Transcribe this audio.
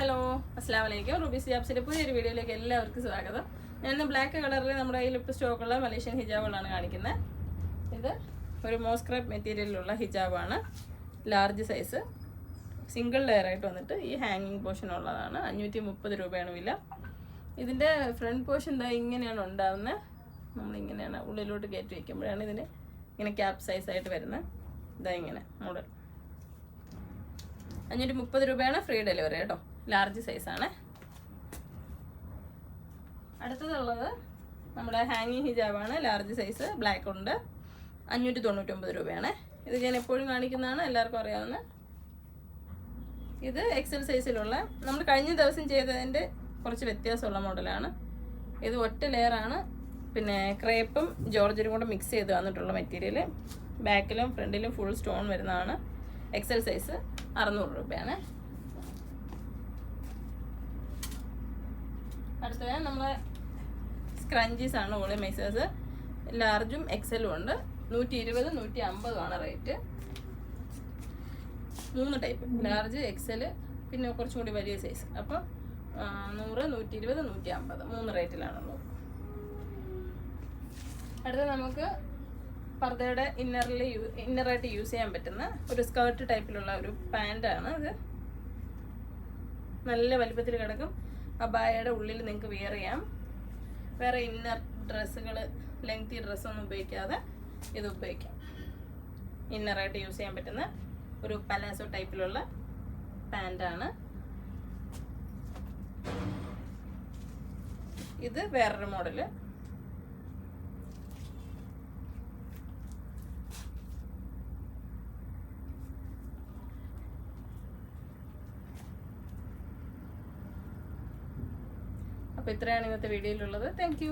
Hello അസ്സാം വലൈക്കും Ruby സിയാബ്സിന്റെ പുതിയൊരു വീഡിയോയിലേക്ക് എല്ലാവർക്കും സ്വാഗതം. ഞാൻ ഇന്ന് ബ്ലാക്ക് കളറിൽ നമ്മുടെ കയ്യിൽ ഇപ്പോൾ സ്റ്റോക്കുള്ള മലേഷ്യൻ ഹിജാബുകളാണ് കാണിക്കുന്നത് ഇത് ഒരു മോസ്ക്രൈപ്പ് മെറ്റീരിയലിലുള്ള ഹിജാബാണ്. ലാർജ് സൈസ് സിംഗിൾ ലെയർ ആയിട്ട് വന്നിട്ട് ഈ ഹാങ്ങിങ് പോർഷൻ ഉള്ളതാണ്. അഞ്ഞൂറ്റി മുപ്പത് രൂപയാണ് വില. ഇതിന്റെ ഫ്രണ്ട് പോർഷൻ എന്താ ഇങ്ങനെയാണ് ഉണ്ടാകുന്നത് നമ്മളിങ്ങനെയാണ് ഉള്ളിലോട്ട് കയറ്റി വയ്ക്കുമ്പോഴാണ് ഇതിന് ഇങ്ങനെ ക്യാപ് സൈസ് ആയിട്ട് വരുന്നത് ഇതാ ഇങ്ങനെ മോഡൽ. അഞ്ഞൂറ്റി മുപ്പത് രൂപയാണ് ഫ്രീ ഡെലിവറി കേട്ടോ. ലാർജ് സൈസ് ആണ് അടുത്തതുള്ളത് നമ്മുടെ ഹാങ്ങിങ് ഹിജാബാണ്. ലാർജ് സൈസ് ബ്ലാക്ക് ഉണ്ട്. അഞ്ഞൂറ്റി തൊണ്ണൂറ്റൊമ്പത് രൂപയാണ്. ഇത് ഞാൻ എപ്പോഴും കാണിക്കുന്നതാണ്. എല്ലാവർക്കും അറിയാവുന്ന ഇത് എക്സൽ സൈസിലുള്ള നമ്മൾ കഴിഞ്ഞ ദിവസം ചെയ്തതിന്റെ കുറച്ച് വ്യത്യാസമുള്ള മോഡലാണ്. ഇത് ഒറ്റ ലെയറാണ് പിന്നെ ക്രേപ്പും ജോർജറും കൂടെ മിക്സ് ചെയ്ത് വന്നിട്ടുള്ള മെറ്റീരിയൽ ബാക്കിലും ഫ്രണ്ടിലും ഫുൾ സ്റ്റോൺ വരുന്നതാണ്. എക്സൽ സൈസ് അറുന്നൂറ് രൂപയാണ്. അടുത്തത് നമ്മളെ സ്ക്രഞ്ചീസ് ആണ് ഓളി മൈസേഴ്സ് ലാർജും എക്സലും ഉണ്ട്. നൂറ്റി ഇരുപത് നൂറ്റി അമ്പതുമാണ് റേറ്റ് മൂന്ന് ടൈപ്പ് ലാർജ് എക്സൽ പിന്നെ കുറച്ചും കൂടി വലിയ സൈസ് അപ്പം നൂറ് നൂറ്റി ഇരുപത് നൂറ്റി അമ്പത് മൂന്ന് റേറ്റിലാണുള്ളത് അടുത്ത നമുക്ക് പർദ്ദയുടെ ഇന്നറിൽ ഇന്നറായിട്ട് യൂസ് ചെയ്യാൻ പറ്റുന്ന ഒരു സ്കേർട്ട് ടൈപ്പിലുള്ള ഒരു പാന്റാണ് അത്. നല്ല വലിപ്പത്തിൽ കിടക്കും. അബായയുടെ ഉള്ളിൽ നിങ്ങൾക്ക് വെയർ ചെയ്യാം. വേറെ ഇന്നർ ഡ്രസ്സുകൾ ലെങ്തി ഡ്രസ്സൊന്നും ഉപയോഗിക്കാതെ ഇത് ഉപയോഗിക്കാം. ഇന്നറായിട്ട് യൂസ് ചെയ്യാൻ പറ്റുന്ന ഒരു പലാസോ ടൈപ്പിലുള്ള പാന്റാണ് ഇത് വേറൊരു മോഡൽ അപ്പോൾ ഇത്രയാണ് ഇന്നത്തെ വീഡിയോയിലുള്ളത്. താങ്ക്